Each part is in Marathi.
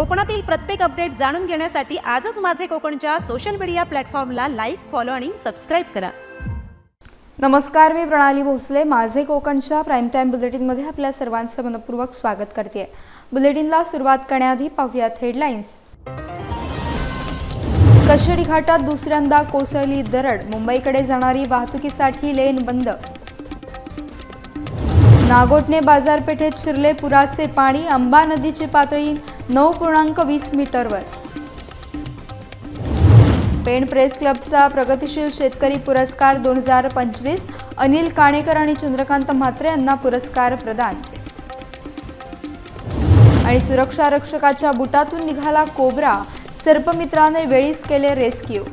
कोकणातील प्रत्येक अपडेट जाणून घेण्यासाठी आजच माझे कोकणच्या सोशल मीडिया प्लॅटफॉर्मला लाईक फॉलो आणि सबस्क्राईब करा. नमस्कार मी प्रणाली भोसले. माझे कोकणच्या प्राईम टाईम बुलेटिनमध्ये आपल्या सर्वांचं मनपूर्वक स्वागत करते बुलेटिनला सुरुवात करण्याआधी पाहूयात हेडलाईन्स कशेडी घाटात दुसऱ्यांदा कोसळली दरड. मुंबईकडे जाणारी वाहतुकीसाठी लेन बंद. नागोठणे बाजारपेठेत शिरले पुराचे पाणी अंबा नदीची पातळी नऊ पूर्णांक वीस मीटरवर. पेण प्रेस क्लबचा प्रगतिशील शेतकरी पुरस्कार दोन हजार पंचवीस अनिल काणेकर आणि चंद्रकांत म्हात्रे यांना पुरस्कार प्रदान. आणि सुरक्षा रक्षकाच्या बुटातून निघाला कोबरा सर्पमित्राने वेळीच केले रेस्क्यू.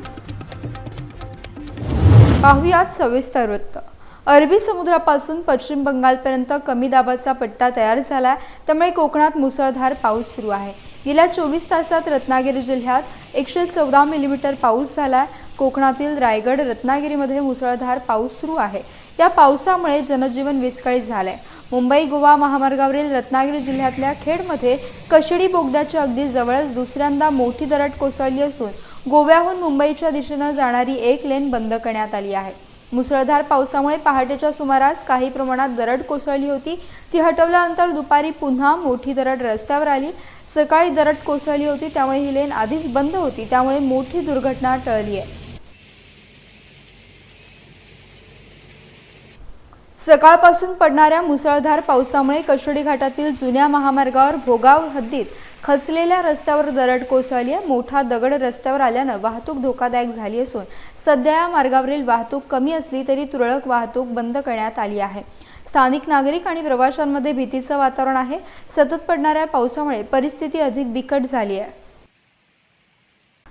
पाहुयात सविस्तर वृत्त. अरबी समुद्रापासून पश्चिम बंगालपर्यंत कमी दाबाचा पट्टा तयार झाला आहे त्यामुळे कोकणात मुसळधार पाऊस सुरू आहे. गेल्या चोवीस तासात रत्नागिरी जिल्ह्यात एकशे चौदा मिलीमीटर पाऊस झाला आहे कोकणातील रायगड रत्नागिरीमध्ये मुसळधार पाऊस सुरू आहे. या पावसामुळे जनजीवन विस्कळीत झालंय. मुंबई गोवा महामार्गावरील रत्नागिरी जिल्ह्यातल्या खेडमध्ये कशिडी बोगद्याच्या अगदी जवळच दुसऱ्यांदा मोठी दरड कोसळली असून गोव्याहून मुंबईच्या दिशेनं जाणारी एक लेन बंद करण्यात आली आहे. मुसळधार पावसामुळे पहाटेच्या सुमारास काही प्रमाणात दरड कोसळली होती. ती हटवल्यानंतर दुपारी पुन्हा मोठी दरड रस्त्यावर आली. सकाळी दरड कोसळली होती त्यामुळे ही लेन आधीच बंद होती. त्यामुळे मोठी दुर्घटना टळली आहे. सकाळपासून पडणाऱ्या मुसळधार पावसामुळे कशोडी घाटातील जुन्या महामार्गावर भोगाव हद्दीत खचलेल्या रस्त्यावर दरड कोसळली आहे. मोठा दगड रस्त्यावर आल्यानं वाहतूक धोकादायक झाली असून सध्या या मार्गावरील वाहतूक कमी असली तरी तुरळक वाहतूक बंद करण्यात आली आहे. स्थानिक नागरिक आणि प्रवाशांमध्ये भीतीचं वातावरण आहे. सतत पडणाऱ्या पावसामुळे परिस्थिती अधिक बिकट झाली आहे.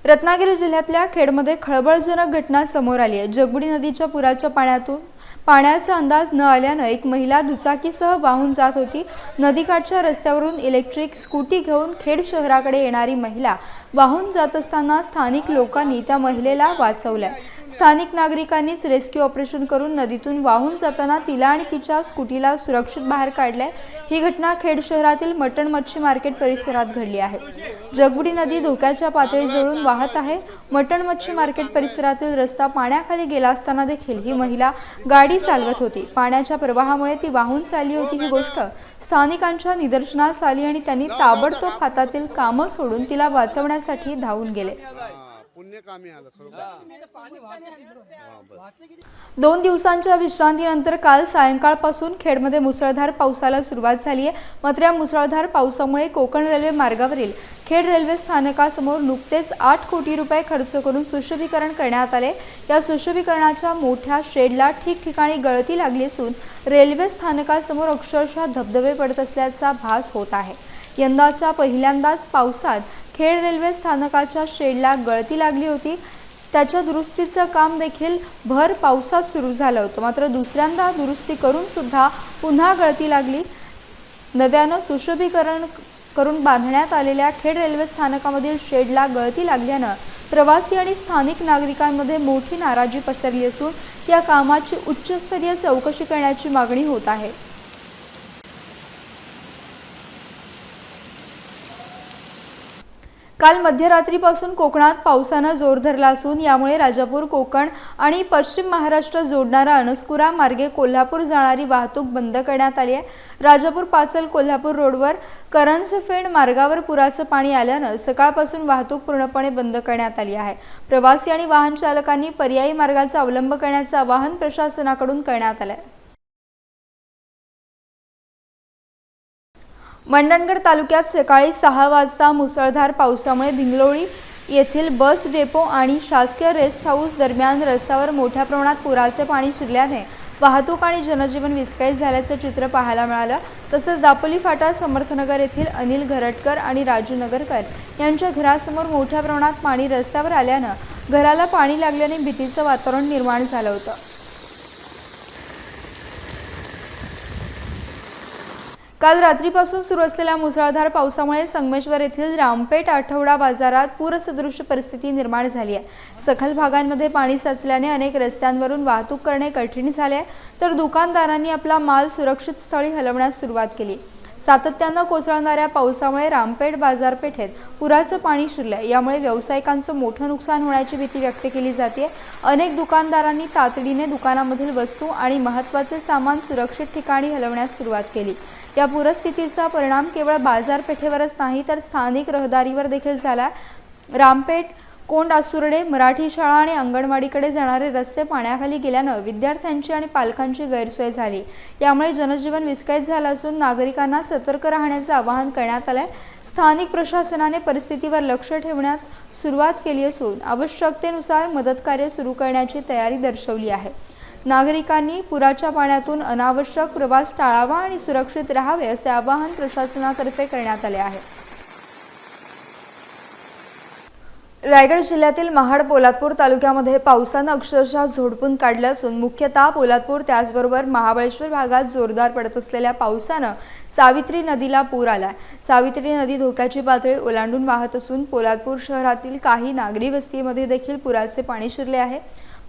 रत्नागिरी जिल्ह्यातल्या खेडमध्ये खळबळजनक घटना समोर आली आहे. जगबुडी नदीच्या पुराच्या पाण्यातून पाण्याचा अंदाज न आल्यानं एक महिला दुचाकीसह वाहून जात होती. नदीकाठच्या रस्त्यावरून इलेक्ट्रिक स्कूटी घेऊन खेड शहराकडे येणारी महिला वाहून जात असताना स्थानिक लोकांनी त्या महिलेला वाचवल्या. स्थानिक नागरिकांनीच रेस्क्यू ऑपरेशन करून नदीतून वाहून जाताना तिला आणि तिच्या स्कूटीला सुरक्षित बाहेर काढलंय. ही घटना खेड शहरातील मटण मच्छी मार्केट परिसरात घडली आहे. जगबुडी नदी धोक्याच्या पातळीजवळून वाहत आहे. मटण मच्छी मार्केट परिसरातील रस्ता पाण्याखाली गेला असताना देखील ही महिला गाडी चालवत होती. पाण्याच्या प्रवाहामुळे ती वाहून चालली होती ही गोष्ट स्थानिकांच्या निदर्शनास आली आणि त्यांनी ताबडतोब हातातील कामं सोडून तिला वाचवण्यासाठी धावून गेले. पुण्य कामी आलं खरोखर. दोन दिवसांच्या विश्रांतीनंतर काल सायंकाळपासून खेडमध्ये मुसळधार पावसाला सुरुवात झाली आहे. मात्र या मुसळधार पावसामुळे कोकण रेल्वे मार्गावरील खेड रेल्वे स्थानकासमोर नुकतेच आठ कोटी रुपये खर्च करून सुशोभीकरण करण्यात आले. या सुशोभीकरणाच्या मोठ्या शेडला ठिकठिकाणी गळती लागली असून रेल्वे स्थानकासमोर अक्षरशः धबधबे पडत असल्याचा भास होत आहे. यंदाच्या पहिल्यांदाच पावसात खेड रेल्वे स्थानकाच्या शेडला गळती लागली होती. त्याच्या दुरुस्तीचं काम देखील भर पावसात सुरू झालं होतं. मात्र दुसऱ्यांदा दुरुस्ती करून सुद्धा पुन्हा गळती लागली. नव्यानं सुशोभीकरण करून बांधण्यात आलेल्या खेड रेल्वे स्थानकामधील शेडला गळती लागल्यानं प्रवासी आणि स्थानिक नागरिकांमध्ये मोठी नाराजी पसरली असून या कामाची उच्चस्तरीय चौकशी करण्याची मागणी होत आहे. काल मध्यरात्रीपासून कोकणात पावसानं जोर धरला असून यामुळे राजापूर कोकण आणि पश्चिम महाराष्ट्र जोडणारा अनस्कुरा मार्गे कोल्हापूर जाणारी वाहतूक बंद करण्यात आली आहे. राजापूर पाचल कोल्हापूर रोडवर करंजफेड मार्गावर पुराचं पाणी आल्यानं सकाळपासून वाहतूक पूर्णपणे बंद करण्यात आली आहे. प्रवासी आणि वाहन चालकांनी पर्यायी मार्गाचा अवलंब करण्याचं आवाहन प्रशासनाकडून करण्यात आलं आहे मंडणगड तालुक्यात सकाळी सहा वाजता मुसळधार पावसामुळे भिंगलोळी येथील बस डेपो आणि शासकीय रेस्ट हाऊस दरम्यान रस्त्यावर मोठ्या प्रमाणात पुराचे पाणी शिरल्याने वाहतूक आणि जनजीवन विस्कळीत झाल्याचं चित्र पाहायला मिळालं. तसंच दापोली फाटा समर्थनगर येथील अनिल घरटकर आणि राजू नगरकर यांच्या घरासमोर मोठ्या प्रमाणात पाणी रस्त्यावर आल्यानं घराला पाणी लागल्याने भीतीचं वातावरण निर्माण झालं होतं. काल रात्रीपासून सुरू असलेल्या मुसळधार पावसामुळे संगमेश्वर येथील रामपेठ आठवडा बाजारात पूरसदृश्य परिस्थिती निर्माण झाली आहे. सखल भागांमध्ये पाणी साचल्याने अनेक रस्त्यांवरून वाहतूक करणे कठीण झाले तर दुकानदारांनी आपला माल सुरक्षित स्थळी हलवण्यास सुरुवात केली सातत्यानं कोसळणाऱ्या पावसामुळे रामपेठ बाजारपेठेत पुराचं पाणी शिरलंय. यामुळे व्यावसायिकांचं मोठं नुकसान होण्याची भीती व्यक्त केली जाते. अनेक दुकानदारांनी तातडीने दुकानामधील वस्तू आणि महत्त्वाचे सामान सुरक्षित ठिकाणी हलवण्यास सुरुवात केली. या पूरस्थितीचा परिणाम केवळ बाजारपेठेवरच नाही तर स्थानिक रहदारीवर देखील झाला. रामपेठ कोंड आसुर्डे मराठी शाळा आणि अंगणवाडीकडे जाणारे रस्ते पाण्याखाली गेल्यानं विद्यार्थ्यांची आणि पालकांची गैरसोय झाली. यामुळे जनजीवन विस्कळीत झालं असून नागरिकांना सतर्क राहण्याचं आवाहन करण्यात आलंय. स्थानिक प्रशासनाने परिस्थितीवर लक्ष ठेवण्यास सुरुवात केली असून आवश्यकतेनुसार मदत कार्य सुरू करण्याची तयारी दर्शवली आहे. नागरिकांनी पुराच्या पाण्यातून अनावश्यक प्रवास टाळावा आणि सुरक्षित राहावे असे आवाहन प्रशासनातर्फे करण्यात आले आहे. रायगड जिल्ह्यातील महाड पोलादपूर तालुक्यामध्ये पावसानं अक्षरशः झोडपून काढलं असून मुख्यतः पोलादपूर त्याचबरोबर महाबळेश्वर भागात जोरदार पडत असलेल्या पावसानं सावित्री नदीला पूर आला सावित्री नदी धोक्याची पातळी ओलांडून वाहत असून पोलादपूर शहरातील काही नागरी वस्तीमध्ये देखील पुराचे पाणी शिरले आहे.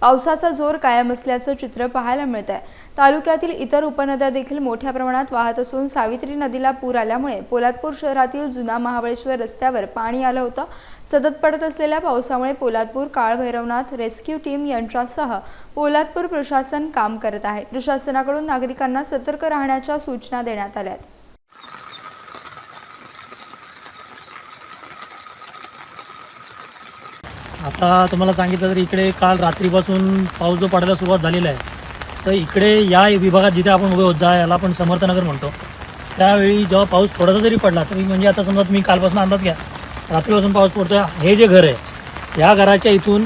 पावसाचा जोर कायम असल्याचं चित्र पाहायला मिळत आहे तालुक्यातील इतर उपनद्या देखील मोठ्या प्रमाणात वाहत असून सावित्री नदीला पूर आल्यामुळे पोलादपूर शहरातील जुना महाबळेश्वर रस्त्यावर पाणी आलं होतं. सतत पडत असलेल्या पावसामुळे पोलादपूर काळभैरवनाथ रेस्क्यू टीम यांच्यासह पोलादपूर प्रशासन काम करत आहे. प्रशासनाकडून नागरिकांना सतर्क राहण्याच्या सूचना देण्यात आल्या आहेत आता तुम्हाला सांगितलं तर इकडे काल रात्रीपासून पाऊस जो पडायला सुरुवात झालेला आहे तर इकडे या विभागात जिथे आपण उभे होत जा याला आपण समर्थनगर म्हणतो त्यावेळी जेव्हा पाऊस थोडासा जरी पडला तरी म्हणजे आता समजा तुम्ही कालपासून अंदाज घ्या रात्रीपासून पाऊस पडतोय. हे जे घर आहे या घराच्या इथून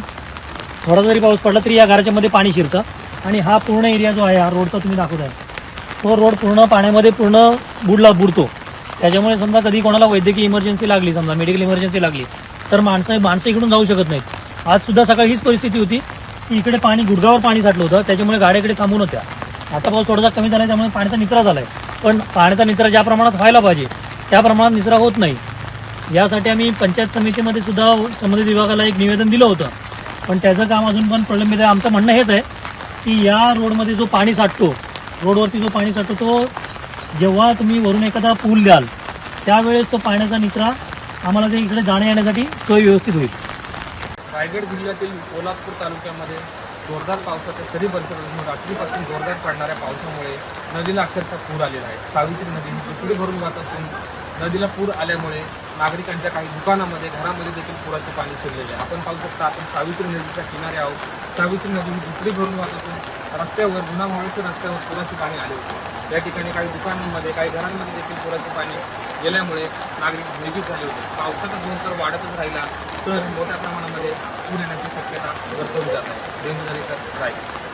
थोडा जरी पाऊस पडला तरी या घराच्या मध्ये पाणी शिरतं. आणि हा पूर्ण एरिया जो आहे हा रोडचा तुम्ही दाखवत आहे. तो रोड पूर्ण पाण्यामध्ये पूर्ण बुडला बुडतो. त्याच्यामुळे समजा कधी कोणाला वैद्यकीय इमर्जन्सी लागली समजा मेडिकल इमर्जन्सी लागली तर माणसं माणसं इकडून जाऊ शकत नाहीत. आज सुद्धा सकाळी हीच परिस्थिती होती की इकडे पाणी गुडगावर पाणी साठलं होतं. त्याच्यामुळे गाड्या इकडे थांबून होत्या. आता पाऊस थोडासा कमी झाला त्यामुळे पाण्याचा निचरा झाला आहे पण पाण्याचा निचरा ज्या प्रमाणात व्हायला पाहिजे त्या प्रमाणात निचरा होत नाही. यासाठी आम्ही पंचायत समितीमध्ये सुद्धा संबंधित विभागाला एक निवेदन दिलं होतं. पण त्याचं काम अजून पण प्रलंबित आहे. आमचं म्हणणं हेच आहे की या रोडमध्ये जो पाणी साठतो रोडवरती जो पाणी साठतो तो जेव्हा तुम्ही वरून एखादा पूल द्याल त्यावेळेस तो पाण्याचा निचरा आम्हाला ते इकडे जाण्या येण्यासाठी सोय व्यवस्थित होईल. रायगड जिल्ह्यातील कोल्हापूर तालुक्यामध्ये जोरदार पावसाच्या सरी बरसत रात्रीपासून जोरदार पडणाऱ्या पावसामुळे नदीला अक्षरशः पूर आलेला आहे. सावित्री नदी ही दुसरी भरून जात असून नदीला पूर आल्यामुळे नागरिकांच्या काही दुकानामध्ये घरामध्ये देखील पुराचे पाणी शिरलेले आहे. आपण पाहू शकता आपण सावित्री नदीच्या किनारे आहोत. सावित्री नदी ही दुसरी भरून वाहत असून रस्त्यावर जुना रस्त्यावर पुराचे पाणी आले होते या ठिकाणी काही दुकानांमध्ये काही घरांमध्ये देखील पुराचे पाणी गेल्यामुळे नागरिक भयभीत झाले होते. पावसाचा जोर जर वाढतच राहिला तर मोठ्या प्रमाणामध्ये पूर येण्याची शक्यता वर्तवली जात आहे. डेंग्यू झाली तर राहील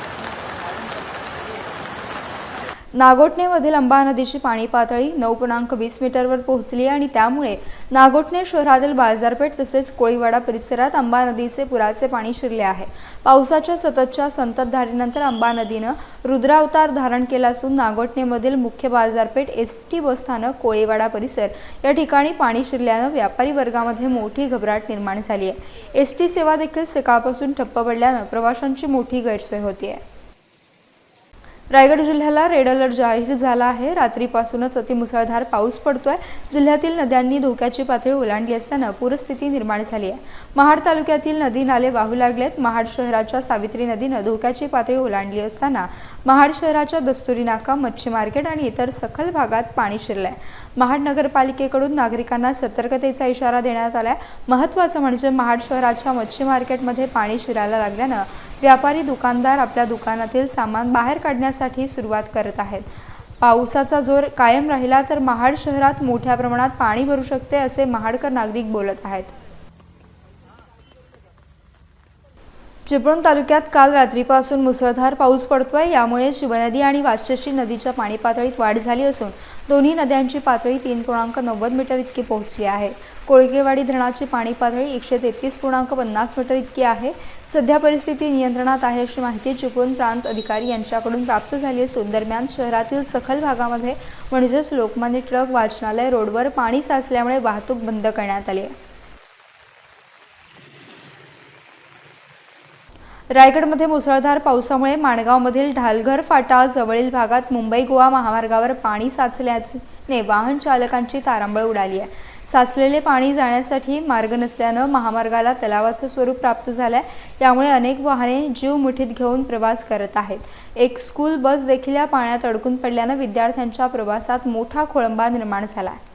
नागोटणेमधील अंबा नदीची पाणी पातळी नऊ पूर्णांक वीस मीटरवर पोहोचली आणि त्यामुळे नागोटणे शहरातील बाजारपेठ तसेच कोळीवाडा परिसरात अंबा नदीचे पुराचे पाणी शिरले आहे. पावसाच्या सततच्या संततधारीनंतर अंबा नदीनं रुद्रावतार धारण केला असून नागोटणेमधील मुख्य बाजारपेठ एस टी बसस्थानक कोळीवाडा परिसर या ठिकाणी पाणी शिरल्यानं व्यापारी वर्गामध्ये मोठी घबराट निर्माण झाली आहे. एस टी सेवा देखील सकाळपासून ठप्प पडल्यानं प्रवाशांची मोठी गैरसोय होती आहे रायगड जिल्ह्याला रेड अलर्ट जाहीर झाला आहे. रात्रीपासूनच अतिमुसळधार पाऊस पडतोय. जिल्ह्यातील नद्यांनी धोक्याची पातळी ओलांडली असल्यानं पूरस्थिती निर्माण झाली आहे. महाड तालुक्यातील नदी नाले वाहू लागलेत. महाड शहराच्या सावित्री नदीनं धोक्याची पातळी ओलांडली असताना महाड शहराच्या दस्तुरी नाका मच्छी मार्केट आणि इतर सखल भागात पाणी शिरलंय. महाडनगरपालिकेकडून नागरिकांना सतर्कतेचा इशारा देण्यात आलाय. महत्त्वाचं म्हणजे महाड शहराच्या मच्छी मार्केटमध्ये पाणी शिरायला लागल्यानं व्यापारी दुकानदार आपल्या दुकानातील सामान बाहेर काढण्यासाठी सुरुवात करत आहेत. पावसाचा जोर कायम राहिला तर महाड शहरात मोठ्या प्रमाणात पाणी भरू शकते असे महाडकर नागरिक बोलत आहेत. चिपळूण तालुक्यात काल रात्रीपासून मुसळधार पाऊस पडतोय. यामुळे शिवनदी आणि वाशेश्री नदीच्या पाणी पातळीत वाढ झाली असून दोन्ही नद्यांची पातळी तीन पूर्णांक नव्वद मीटर इतकी पोहोचली आहे. कोळगेवाडी धरणाची पाणी पातळी एकशे तेहतीस पूर्णांक पन्नास मीटर इतकी आहे. सध्या परिस्थिती नियंत्रणात आहे अशी माहिती चिपळूण प्रांत अधिकारी यांच्याकडून प्राप्त झाली असून दरम्यान शहरातील सखल भागामध्ये म्हणजेच लोकमान्य ट्रक वाचनालय रोडवर पाणी साचल्यामुळे वाहतूक बंद करण्यात आली आहे. रायगडमध्ये मुसळधार पावसामुळे माणगावमधील ढालघर फाटा जवळील भागात मुंबई गोवा महामार्गावर पाणी साचल्याने वाहन चालकांची तारांबळ उडाली आहे. साचलेले पाणी जाण्यासाठी मार्ग नसल्यानं महामार्गाला तलावाचं स्वरूप प्राप्त झालंय. यामुळे अनेक वाहने जीव मुठीत घेऊन प्रवास करत आहेत. एक स्कूल बस देखील या पाण्यात अडकून पडल्यानं विद्यार्थ्यांच्या प्रवासात मोठा खोळंबा निर्माण झाला आहे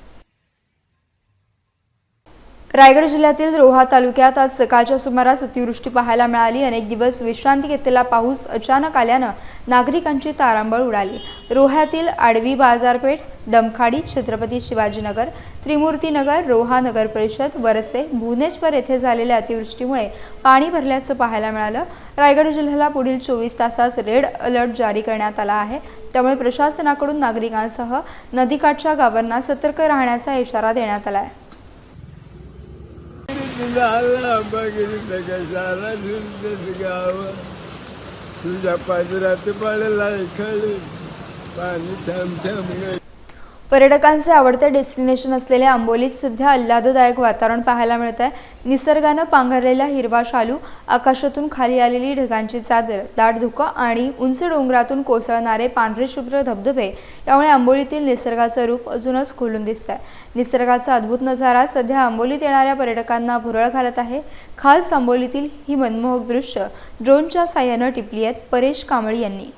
रायगड जिल्ह्यातील रोहा तालुक्यात आज सकाळच्या सुमारास अतिवृष्टी पाहायला मिळाली. अनेक दिवस विश्रांती घेतलेला पाऊस अचानक आल्यानं नागरिकांची तारांबळ उडाली. रोह्यातील आडवी बाजारपेठ दमखाडी छत्रपती शिवाजीनगर त्रिमूर्तीनगर रोहा नगर परिषद वरसे भुवनेश्वर येथे झालेल्या अतिवृष्टीमुळे पाणी भरल्याचं पाहायला मिळालं. रायगड जिल्ह्याला पुढील चोवीस तासात रेड अलर्ट जारी करण्यात आला आहे. त्यामुळे प्रशासनाकडून नागरिकांसह नदीकाठच्या गावांना सतर्क राहण्याचा इशारा देण्यात आला आहे झाला बघितलं कशाला सुंदर गाव तुझ्या पाजरात पडला खळे पाणी थम थम पर्यटकांचे आवडते डेस्टिनेशन असलेल्या आंबोलीत सध्या आल्हाददायक वातावरण पाहायला मिळत आहे निसर्गानं पांघरलेला हिरवा शालू आकाशातून खाली आलेली ढगांची चादर दाट धुकं आणि उंच डोंगरातून कोसळणारे पांढरे शुभ्र धबधबे यामुळे आंबोलीतील निसर्गाचं रूप अजूनच खुलून दिसत आहे निसर्गाचा अद्भुत नजारा सध्या आंबोलीत येणाऱ्या पर्यटकांना भुरळ घालत आहे. खास आंबोलीतील ही मनमोहक दृश्य ड्रोनच्या साह्यानं टिपली आहेत परेश कांबळी यांनी.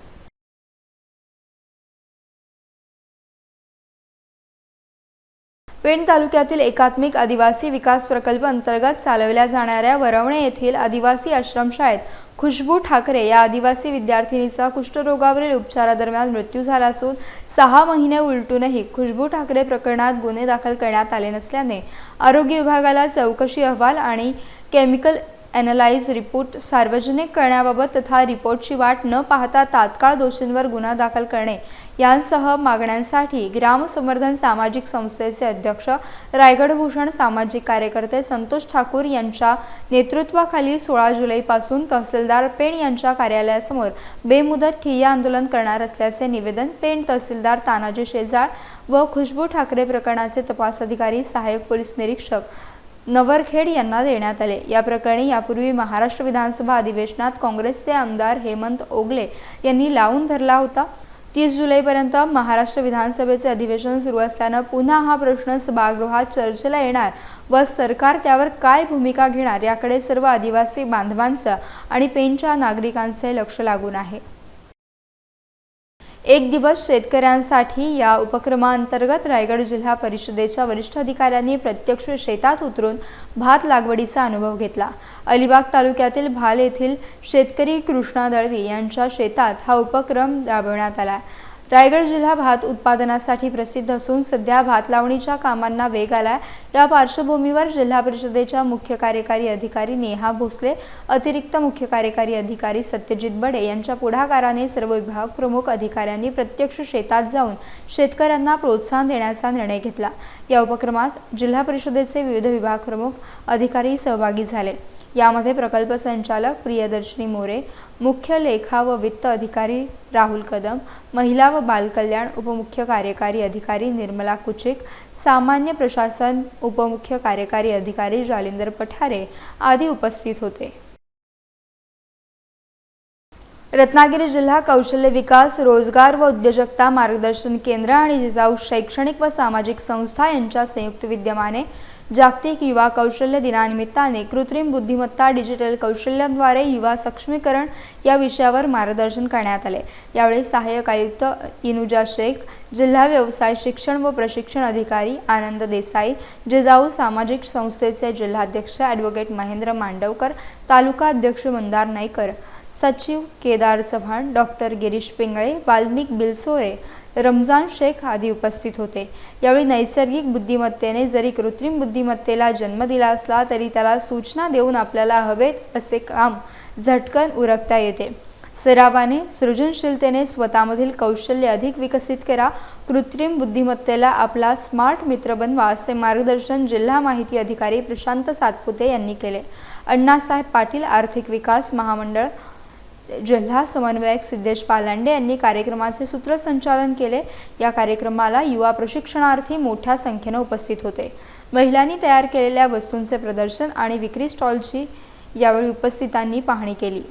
पेण तालुक्यातील एकात्मिक आदिवासी विकास प्रकल्प अंतर्गत चालवल्या जाणाऱ्या वरवणे येथील आदिवासी आश्रमशाळेत खुशबू ठाकरे या आदिवासी विद्यार्थिनीचा कुष्ठरोगावरील उपचारादरम्यान मृत्यू झाला असून सहा महिने उलटूनही खुशबू ठाकरे प्रकरणात गुन्हे दाखल करण्यात आले नसल्याने आरोग्य विभागाला चौकशी अहवाल आणि केमिकल ॲनलाइज रिपोर्ट सार्वजनिक करण्याबाबत तथा रिपोर्टची वाट न पाहता तात्काळ दोषींवर गुन्हा दाखल करणे. यांसह मागण्यांसाठी ग्राम संवर्धन सामाजिक संस्थेचे अध्यक्ष रायगडभूषण सामाजिक कार्यकर्ते संतोष ठाकूर यांच्या नेतृत्वाखाली सोळा जुलैपासून तहसीलदार पेण यांच्या कार्यालयासमोर बेमुदत ठिय्या आंदोलन करणार असल्याचे निवेदन पेण तहसीलदार तानाजी शेजाळ व खुशबू ठाकरे प्रकरणाचे तपास अधिकारी सहाय्यक पोलीस निरीक्षक नवरखेड यांना देण्यात आले. या प्रकरणी यापूर्वी महाराष्ट्र विधानसभा अधिवेशनात काँग्रेसचे आमदार हेमंत ओगले यांनी लावून धरला होता. तीस जुलैपर्यंत महाराष्ट्र विधानसभेचे अधिवेशन सुरू असल्यानं पुन्हा हा प्रश्न सभागृहात चर्चेला येणार व सरकार त्यावर काय भूमिका घेणार याकडे सर्व आदिवासी बांधवांचं आणि पेनच्या नागरिकांचे लक्ष लागून आहे. एक दिवस शेतकऱ्यांसाठी या उपक्रमाअंतर्गत रायगड जिल्हा परिषदेच्या वरिष्ठ अधिकाऱ्यांनी प्रत्यक्ष शेतात उतरून भात लागवडीचा अनुभव घेतला. अलिबाग तालुक्यातील भाल येथील शेतकरी कृष्णा दळवी यांच्या शेतात हा उपक्रम राबवण्यात आला. रायगड जिल्हा भात उत्पादनासाठी प्रसिद्ध असून सध्या भात लावणीच्या कामांना वेग आलाय. या पार्श्वभूमीवर जिल्हा परिषदेच्या मुख्य कार्यकारी अधिकारी नेहा भोसले अतिरिक्त मुख्य कार्यकारी अधिकारी सत्यजित बडे यांच्या पुढाकाराने सर्व विभाग प्रमुख अधिकाऱ्यांनी प्रत्यक्ष शेतात जाऊन शेतकऱ्यांना प्रोत्साहन देण्याचा निर्णय घेतला. या उपक्रमात जिल्हा परिषदेचे विविध विभाग प्रमुख अधिकारी सहभागी झाले. यामध्ये प्रकल्प संचालक प्रियदर्शनी मोरे मुख्य लेखा व वित्त अधिकारी राहुल कदम महिला व बालकल्याण उपमुख्य कार्यकारी अधिकारी निर्मला कुचिक सामान्य प्रशासन उपमुख्य कार्यकारी अधिकारी जालिंदर पठारे आदी उपस्थित होते. रत्नागिरी जिल्हा कौशल्य विकास रोजगार व उद्योजकता मार्गदर्शन केंद्र आणि जिजाऊ शैक्षणिक व सामाजिक संस्था यांच्या संयुक्त विद्यमाने जागतिक युवा कौशल्य दिनानिमित्ताने कृत्रिम बुद्धिमत्ता डिजिटल कौशल्यांद्वारे युवा सक्षमीकरण या विषयावर मार्गदर्शन करण्यात आले. यावेळी सहाय्यक आयुक्त इनुजा शेख जिल्हा व्यवसाय शिक्षण व प्रशिक्षण अधिकारी आनंद देसाई जिजाऊ सामाजिक संस्थेचे जिल्हाध्यक्ष ॲडव्होकेट महेंद्र मांडवकर तालुका अध्यक्ष मंदार नाईकर सचिव केदार चव्हाण डॉक्टर गिरीश पिंगळे वाल्मिक बिलसोरे रमजान शेख आदी उपस्थित होते. यावेळी नैसर्गिक बुद्धिमत्तेने जरी कृत्रिम बुद्धिमत्तेला जन्म दिला असला तरी त्याला सूचना देऊन आपल्याला हवेत असे काम झटकन उरकता येते. सरावाने सृजनशीलतेने स्वतःमधील कौशल्य अधिक विकसित करा. कृत्रिम बुद्धिमत्तेला आपला स्मार्ट मित्र बनवा असे मार्गदर्शन जिल्हा माहिती अधिकारी प्रशांत सातपुते यांनी केले. अण्णासाहेब पाटील आर्थिक विकास महामंडळ जिल्हा समन्वयक सिद्धेश पालांडे यांनी कार्यक्रमाचे सूत्रसंचालन केले. या कार्यक्रमाला युवा प्रशिक्षणार्थी मोठ्या संख्येनं उपस्थित होते. महिलांनी तयार केलेल्या वस्तूंचे प्रदर्शन आणि विक्री स्टॉलची यावेळी उपस्थितांनी पाहणी केली.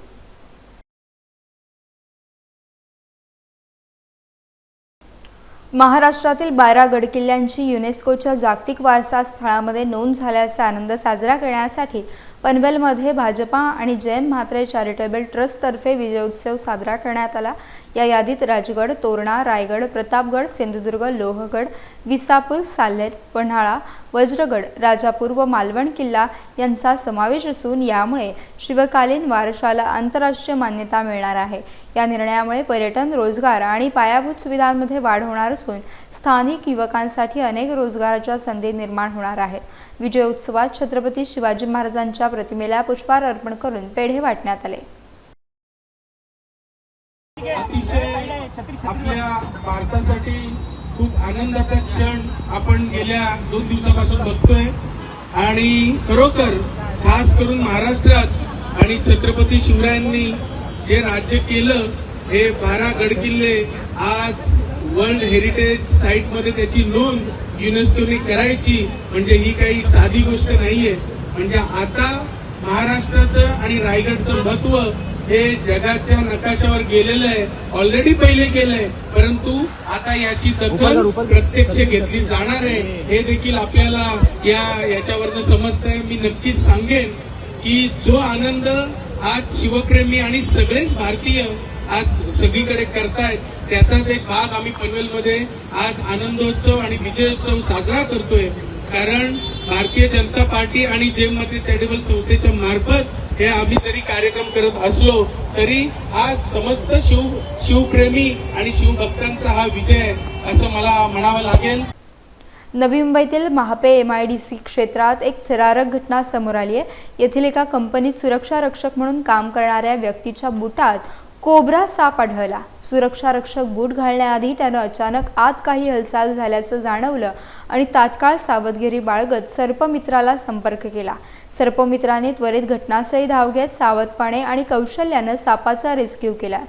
महाराष्ट्रातील बारा गडकिल्ल्यांची युनेस्कोच्या जागतिक वारसा स्थळामध्ये नोंद झाल्याचा आनंद साजरा करण्यासाठी पनवेलमध्ये भाजपा आणि जयम म्हात्रे चॅरिटेबल ट्रस्टतर्फे विजयोत्सव साजरा करण्यात आला. या यादीत राजगड तोरणा रायगड प्रतापगड सिंधुदुर्ग लोहगड विसापूर साल्हेर पन्हाळा वज्रगड राजापूर व मालवण किल्ला यांचा समावेश असून यामुळे शिवकालीन वारशाला आंतरराष्ट्रीय मान्यता मिळणार आहे. या निर्णयामुळे पर्यटन रोजगार आणि पायाभूत सुविधांमध्ये वाढ होणार असून स्थानिक युवकांसाठी अनेक रोजगाराच्या संधी निर्माण होणार आहेत. विजय उत्सवात छत्रपती शिवाजी महाराजांच्या प्रतिमेला पुष्पहार अर्पण करून पेढे वाटण्यात आले. अतिशय आपल्या भारतासाठी खूप आनंदाचा क्षण आपण गेल्या दोन दिवसापासून बघतोय. आणि खरोखर खास करून महाराष्ट्रात आणि छत्रपती शिवरायांनी जे राज्य केलं हे बारा गडकिल्ले आज वर्ल्ड हेरिटेज साईटमध्ये त्याची नोंद युनेस्कोने करायची म्हणजे ही काही साधी गोष्ट नाहीये. म्हणजे आता महाराष्ट्राचं आणि रायगडचं महत्त्व हे जगाच्या नकाशावर गेलेलं आहे. ऑलरेडी पहिले केलंय. परंतु आता याची दखल प्रत्यक्ष घेतली जाणार आहे. हे देखील आपल्याला या याच्यावरनं समजतंय. मी नक्कीच सांगेन की जो आनंद आज शिवप्रेमी आणि सगळेच भारतीय आज सगळीकडे करतायत. त्याचाच एक भाग आम्ही पनवेलमध्ये आज आनंदोत्सव आणि विजयोत्सव साजरा करतोय. कारण भारतीय जनता पार्टी आणि जेममध्ये चॅरिटेबल संस्थेच्या मार्फत हे आम्ही जरी कार्यक्रम करत असलो तरी आज समस्त शिव शिवप्रेमी आणि शिवभक्तांचा हा विजय असं मला म्हणावं लागेल. नवी मुंबईतील Mahape M I D C क्षेत्रात एक थरारक घटना समोर आली आहे. येथील एका कंपनीत सुरक्षा रक्षक म्हणून काम करणाऱ्या व्यक्तीच्या बुटात कोब्रा साप आढळला. सुरक्षा रक्षक बूट घालण्याआधी त्यानं अचानक आत काही हालचाल झाल्याचं जाणवलं आणि तात्काळ सावधगिरी बाळगत सर्पमित्राला संपर्क केला. सर्पमित्राने त्वरित घटनास्थळी धाव घेत सावधपणे आणि कौशल्यानं सापाचा रेस्क्यू केला.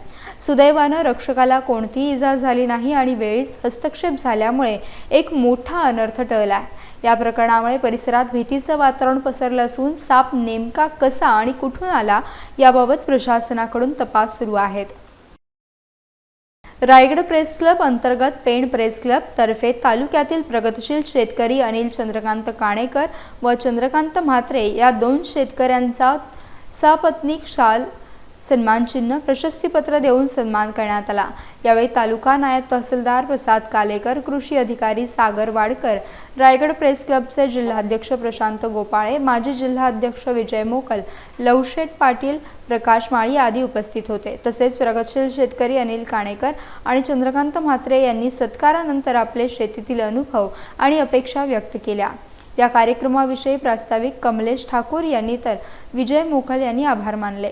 सुदैवानं रक्षकाला कोणतीही इजा झाली नाही आणि वेळीच हस्तक्षेप झाल्यामुळे एक मोठा अनर्थ टळला. या प्रकरणामुळे परिसरात भीतीचं वातावरण पसरलं असून साप नेमका कसा आणि कुठून आला याबाबत प्रशासनाकडून तपास सुरू आहेत. रायगड प्रेस क्लब अंतर्गत पेण प्रेस क्लब तर्फे तालुक्यातील प्रगतशील शेतकरी अनिल चंद्रकांत काणेकर व चंद्रकांत म्हात्रे या दोन शेतकऱ्यांचा सपत्नीक शाल सन्मानचिन्ह प्रशस्तीपत्र देऊन सन्मान करण्यात आला. यावेळी तालुका नायब तहसीलदार प्रसाद कालेकर कृषी अधिकारी सागर वाडकर रायगड प्रेस क्लबचे जिल्हाध्यक्ष प्रशांत गोपाळे माजी जिल्हाध्यक्ष विजय मोकल लवशेठ पाटील प्रकाश माळी आदी उपस्थित होते. तसेच प्रगतशील शेतकरी अनिल काणेकर आणि चंद्रकांत म्हात्रे यांनी सत्कारानंतर आपले शेतीतील अनुभव आणि अपेक्षा व्यक्त केल्या. या कार्यक्रमाविषयी प्रास्ताविक कमलेश ठाकूर यांनी तर विजय मोखल यांनी आभार मानले.